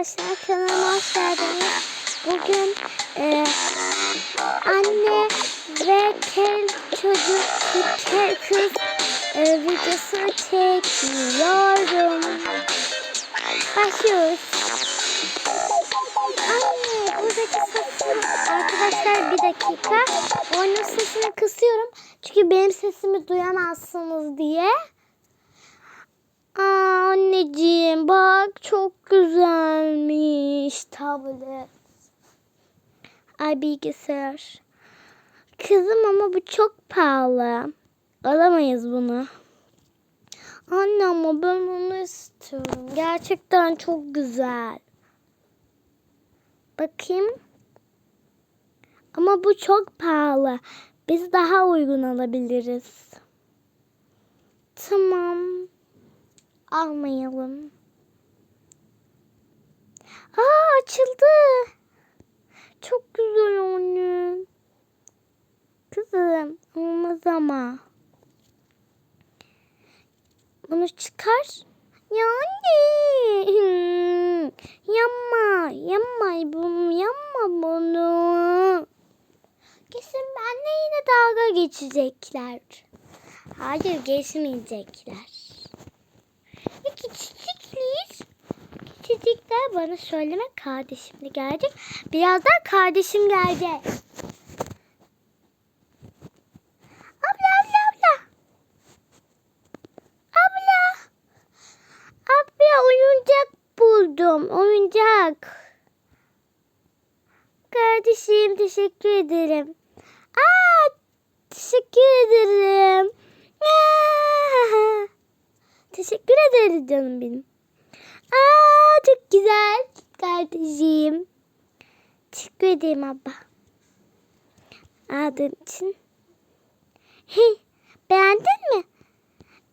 arkadaşlar kanalıma hoş geldiniz. Bugün e, anne ve kel çocuk kel kız e, videosu çekiyorum. Başlıyoruz. Anne buradaki sesini arkadaşlar bir dakika. Oyunun sesini kısıyorum. Çünkü benim sesimi duyamazsınız diye. Aa, anneciğim bak çok güzelmiş tablet. Ay bilgisayar. Kızım ama bu çok pahalı. Alamayız bunu. Anne ama ben onu istiyorum. Gerçekten çok güzel. Bakayım. Ama bu çok pahalı. Biz daha uygun alabiliriz. Tamam almayalım. Aa açıldı. Çok güzel anne. Kızım olmaz ama. Bunu çıkar. Ya anne. Yapma. Yapma bunu. Yapma bunu. Kesin benle yine dalga geçecekler. Hayır geçmeyecekler. Ne küçücükler. Küçücükler bana söyleme kardeşim de gelecek. Birazdan kardeşim gelecek. Buldum. Oyuncak. Kardeşim teşekkür ederim. Aa, teşekkür ederim. Aa. Canım benim. Aa çok güzel kardeşim. Teşekkür ederim abla. Aldığın için. Hey, beğendin mi?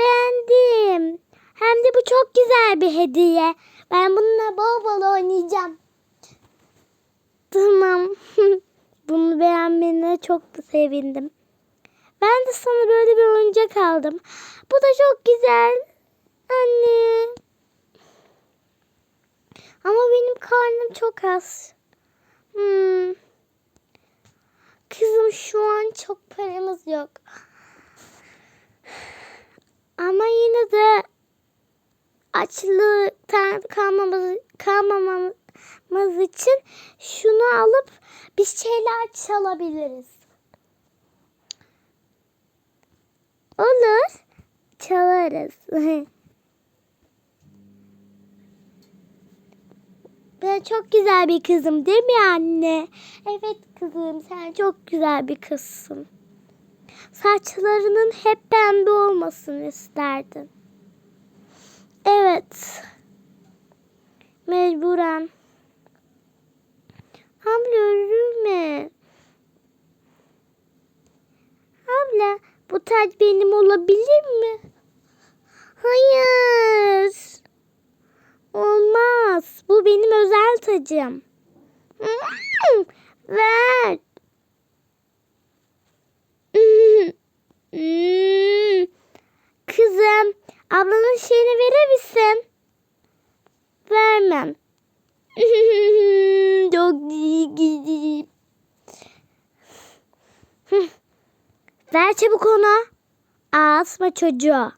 Beğendim. Hem de bu çok güzel bir hediye. Ben bununla bol bol oynayacağım. Tamam. Bunu beğenmene çok sevindim. Ben de sana böyle bir oyuncak aldım. Bu da çok güzel. Anne. Ama benim karnım çok az. Hmm. Kızım şu an çok paramız yok. Ama yine de açlıktan kalmamız, kalmamamız için şunu alıp bir şeyler çalabiliriz. Olur. Çalarız. Ben çok güzel bir kızım değil mi anne? Evet kızım sen çok güzel bir kızsın. Saçlarının hep pembe olmasını isterdin. Evet. Mecburen. Abla yürüme. Abla bu taç benim olabilir mi? Hayır. Olmaz. Bu benim tacım. Hmm, Ver. Hmm. Kızım, ablanın şeyini verir misin? Vermem. Çok gideyim. Ver çabuk onu. Asma çocuğu.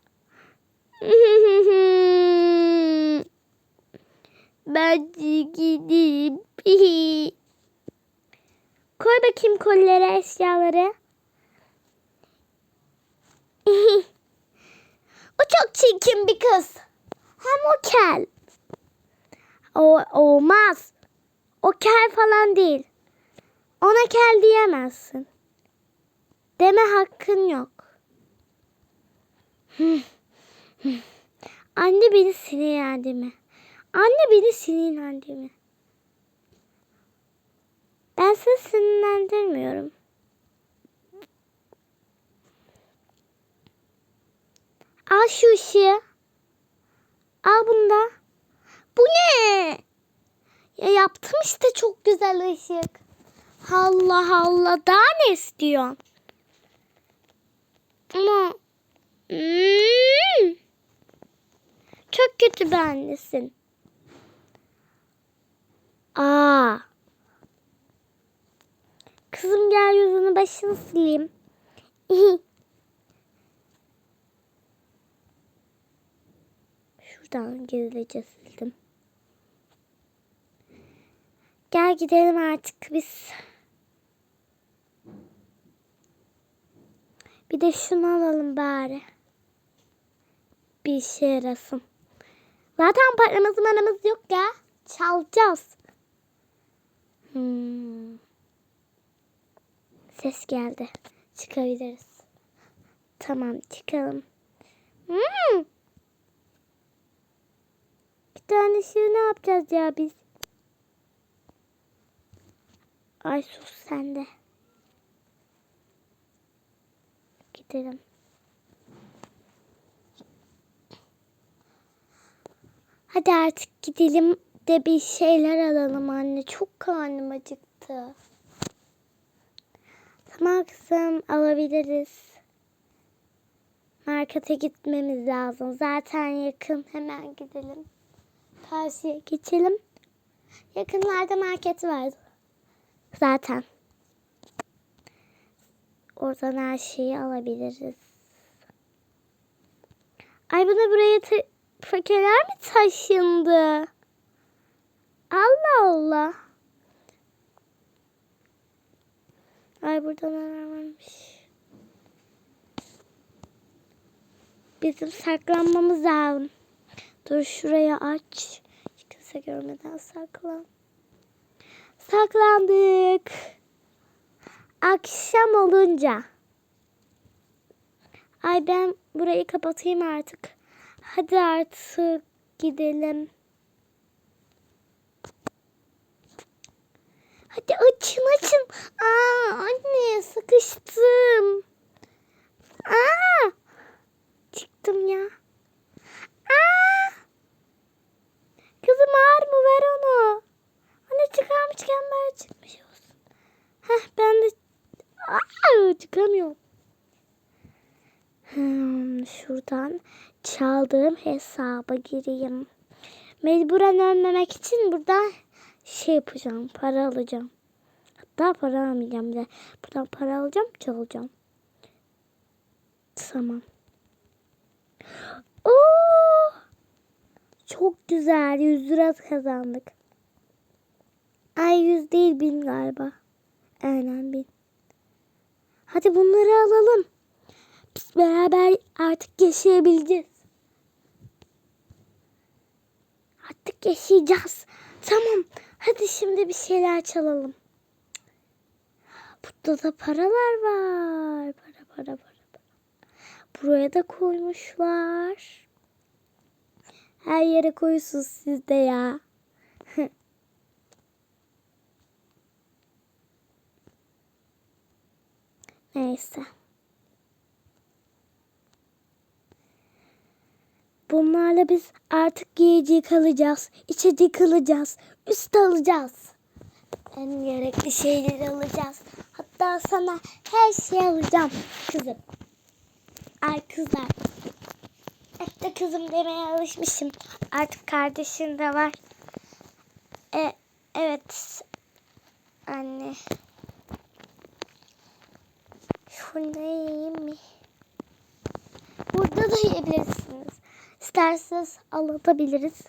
De gideyim. Koy bakayım kolilere eşyaları. o çok çirkin bir kız. Hem o kel. O olmaz. O kel falan değil. Ona kel diyemezsin. Deme hakkın yok. Anne beni sinirlendi mi? Anne beni sinirlendi mi? Ben seni sinirlendirmiyorum. Al şu ışığı. Al bunu da. Bu ne? Ya yaptım işte çok güzel ışık. Allah Allah daha ne istiyorsun? Ama Hmm. Çok kötü bir annesin. A. Kızım gel yüzünü başını sileyim. Şuradan gizlice sildim. Gel gidelim artık biz. Bir de şunu alalım bari. Bir şey yarasın. Zaten paramız maramız yok ya. Çalacağız. Hmm. Ses geldi. Çıkabiliriz. Tamam çıkalım. Hmm. Bir tane şey ne yapacağız ya biz? Ay sus sen de. Gidelim. Hadi artık gidelim de bir şeyler alalım anne. Çok karnım acıktı. Tamam kızım alabiliriz. Markete gitmemiz lazım. Zaten yakın. Hemen gidelim. Karşıya geçelim. Yakınlarda market var. Zaten. Oradan her şeyi alabiliriz. Ay bunu buraya fakirler mi taşındı? Allah Allah. Ay burada neler varmış. Bizim saklanmamız lazım. Dur şuraya aç. Kimse görmeden saklan. Saklandık. Akşam olunca. Ay ben burayı kapatayım artık. Hadi artık gidelim. Hadi açın açın. Aa anne sıkıştım. Aa çıktım ya. Aa kızım ağır mı ver onu. Anne çıkarmışken bari çıkmış olsun. Heh ben de Aa, çıkamıyorum. Hmm, şuradan çaldığım hesaba gireyim. Mecburen ölmemek için buradan şey yapacağım. Para alacağım. Hatta para almayacağım bile. Buradan para alacağım, çalacağım. Tamam. Oo! Çok güzel. 100 lira kazandık. Ay 100 değil bin galiba. Aynen bin. Hadi bunları alalım. Biz beraber artık yaşayabileceğiz. Artık yaşayacağız. Tamam. Hadi şimdi bir şeyler çalalım. Burada da paralar var. Para para para. para. Buraya da koymuşlar. Her yere koyuyorsunuz siz de ya. Neyse. Bunlarla biz artık giyecek alacağız, içecek alacağız, üst alacağız. En gerekli şeyleri alacağız. Hatta sana her şeyi alacağım kızım. Ay kızlar. Hep kızım demeye alışmışım. Artık kardeşin de var. E, evet. Anne. Şunu yiyeyim mi? Burada da yiyebilirsiniz. İsterseniz alabiliriz.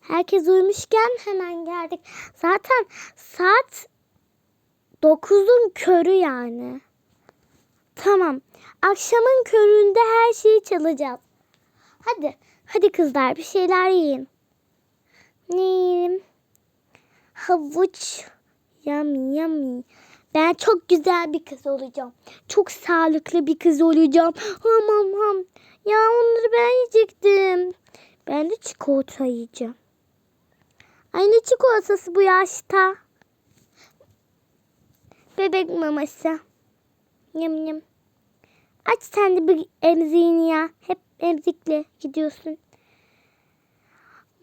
Herkes uyumuşken hemen geldik. Zaten saat 9'un körü yani. Tamam. Akşamın köründe her şeyi çalacağız. Hadi. Hadi kızlar bir şeyler yiyin. Ne yiyelim? Havuç. Yummy yummy. Ben çok güzel bir kız olacağım. Çok sağlıklı bir kız olacağım. Ham ham ham. Ya onları ben yiyecektim. Ben de çikolata yiyeceğim. Ay ne çikolatası bu yaşta? Bebek maması. Yım yım. Aç sen de bir emziğini ya. Hep emzikle gidiyorsun.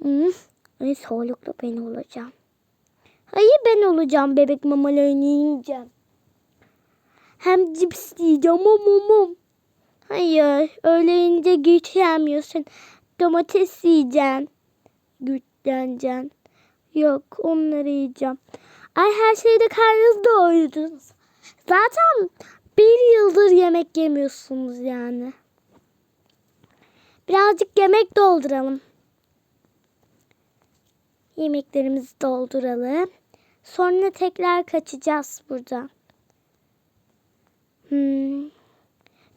Hmm, en sağlıklı ben olacağım. Hayır ben olacağım bebek mamalarını yiyeceğim. Hem cips yiyeceğim am am. Hayır öyle yiyince güçlenmiyorsun. Domates yiyeceksin. Güçleneceksin. Yok onları yiyeceğim. Ay her şeyde karnınızı doyurdunuz. Zaten bir yıldır yemek yemiyorsunuz yani. Birazcık yemek dolduralım. Yemeklerimizi dolduralım. Sonra tekrar kaçacağız buradan. Hmm.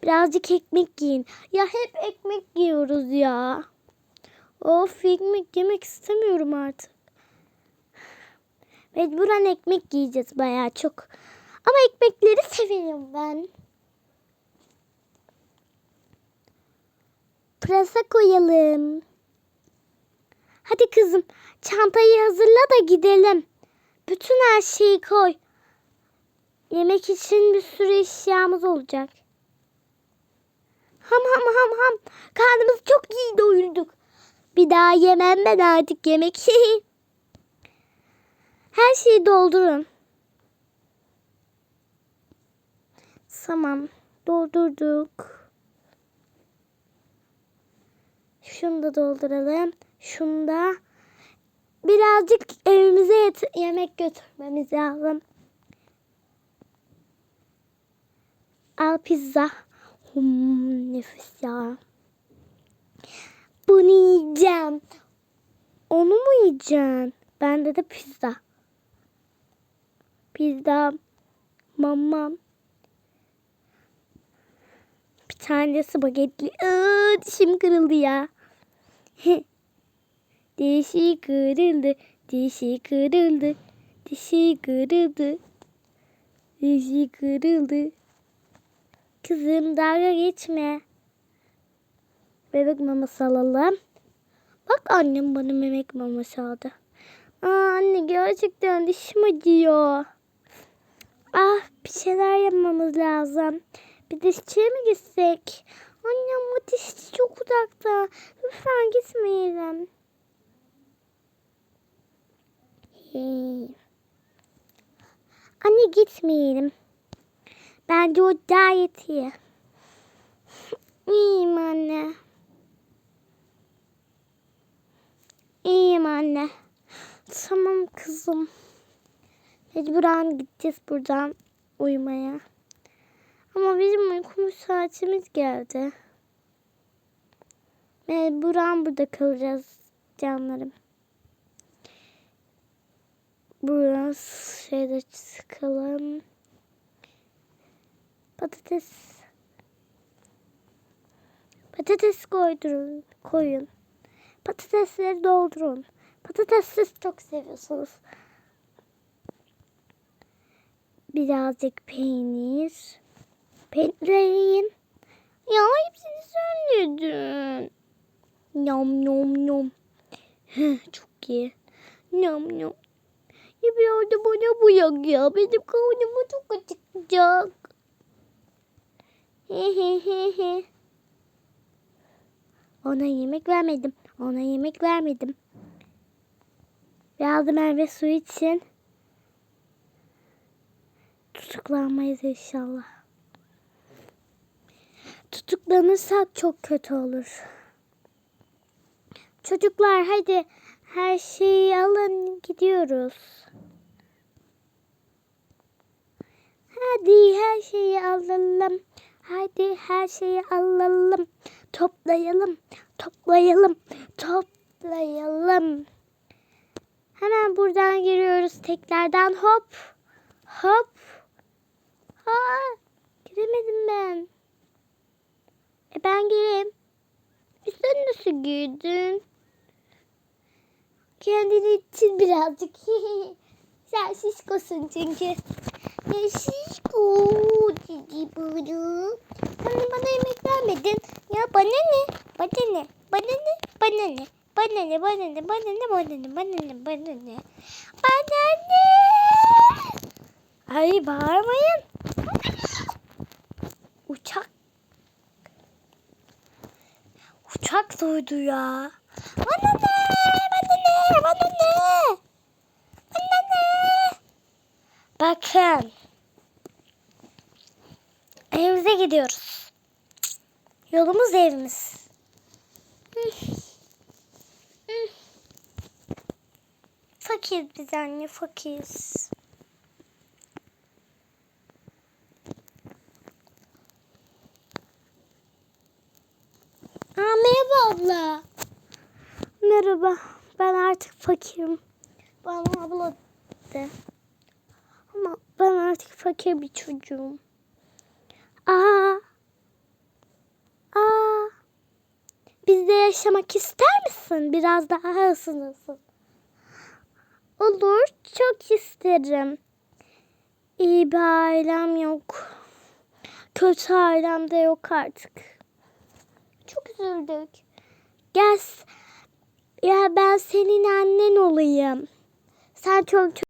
Birazcık ekmek yiyin. Ya hep ekmek yiyoruz ya. Of ekmek yemek istemiyorum artık. Mecburen ekmek yiyeceğiz bayağı çok. Ama ekmekleri severim ben. Pırasa koyalım. Hadi kızım çantayı hazırla da gidelim. Bütün her şeyi koy. Yemek için bir sürü eşyamız olacak. Ham ham ham ham. Karnımız çok iyi doyurduk. Bir daha yemem ben artık yemek. Her şeyi doldurun. Tamam. Doldurduk. Şunu da dolduralım. Şunu da. Birazcık evimize yemek götürmemiz lazım. Al pizza. Hmm, nefis ya. Bunu yiyeceğim. Onu mu yiyeceksin? Bende de pizza. Pizza. Mamam. Bir tane spagetli. Iıı, dişim kırıldı ya. dişi kırıldı. Dişi kırıldı. Dişi kırıldı. Dişi kırıldı. Kızım dalga geçme. Bebek maması alalım. Bak annem bana bebek maması aldı. Aa, anne gerçekten dişim acıyor. Ah bir şeyler yapmamız lazım. Bir dişçiye mi gitsek? Annem bu dişçi çok uzakta. Lütfen gitmeyelim. Hey. Anne gitmeyelim. Bence o gayet iyi. İyiyim anne. İyiyim anne. Tamam kızım. Mecburen gideceğiz buradan uyumaya. Ama bizim uykumuz saatimiz geldi. Mecburen burada kalacağız canlarım. Biraz şeyde çıkalım. Patates. Patates koydurun, koyun. Patatesleri doldurun. Patates siz çok seviyorsunuz. Birazcık peynir. Peynir yiyin. Ya hepsini sen yedin. Yum yum yum. çok iyi. Yum yum. Ya biraz da bana bırak ya. Benim karnıma çok acıkacak. Ona yemek vermedim. Ona yemek vermedim. Biraz meyve suyu için. Tutuklanmayız inşallah. Tutuklanırsak çok kötü olur. Çocuklar hadi her şeyi alın gidiyoruz. Hadi her şeyi alalım. Hadi her şeyi alalım. Toplayalım. Toplayalım. Toplayalım. Hemen buradan giriyoruz tekrardan. Hop. Hop. Ha, giremedim ben. E ben gireyim. Sen nasıl girdin? Kendini için birazcık. sen şişkosun çünkü. Şişko. Cici buru. Hani bana yemek vermedin. Ya bana ne? Bana ne? Bana ne? Bana ne? Bana ne? Bana ne? Bana ne? Bana ne? Bana ne? Bana ne? Bana ne? Ay bağırmayın. Uçak. Uçak duydu ya. Bana ne? Bana ne? Bana ne? Bakın. Evimize gidiyoruz. Yolumuz evimiz. fakir biz anne fakir. Aa, merhaba abla. Merhaba. Ben artık fakirim. Bana abla de. Artık fakir bir çocuğum. Aa. Aa. Bizde yaşamak ister misin? Biraz daha ısınırsın. Olur. Çok isterim. İyi bir ailem yok. Kötü ailem de yok artık. Çok üzüldük. Gel. Ya ben senin annen olayım. Sen çok